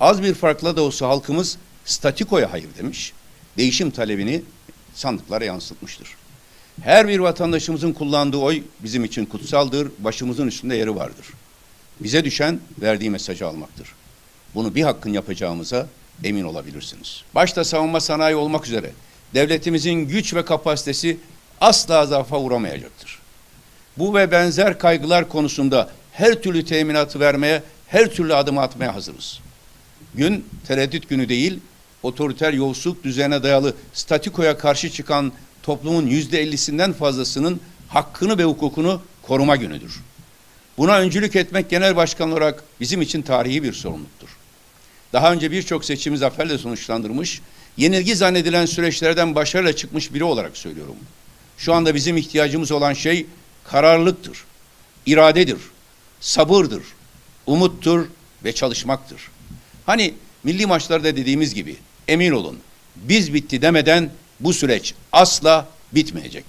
Az bir farkla da olsa halkımız statikoya hayır demiş. Değişim talebini sandıklara yansıtmıştır. Her bir vatandaşımızın kullandığı oy bizim için kutsaldır, başımızın üstünde yeri vardır. Bize düşen verdiği mesajı almaktır. Bunu bir hakkın yapacağımıza emin olabilirsiniz. Başta savunma sanayi olmak üzere devletimizin güç ve kapasitesi asla zaafa uğramayacaktır. Bu ve benzer kaygılar konusunda her türlü teminatı vermeye, her türlü adım atmaya hazırız. Gün tereddüt günü değil, otoriter yolsuzluk düzene dayalı statikoya karşı çıkan toplumun yüzde ellisinden fazlasının hakkını ve hukukunu koruma günüdür. Buna öncülük etmek genel başkan olarak bizim için tarihi bir sorumluluktur. Daha önce birçok seçimi zaferle sonuçlandırmış, yenilgi zannedilen süreçlerden başarıyla çıkmış biri olarak söylüyorum. Şu anda bizim ihtiyacımız olan şey kararlılıktır, iradedir, sabırdır, umuttur ve çalışmaktır. Hani milli maçlarda dediğimiz gibi emin olun biz bitti demeden bu süreç asla bitmeyecek.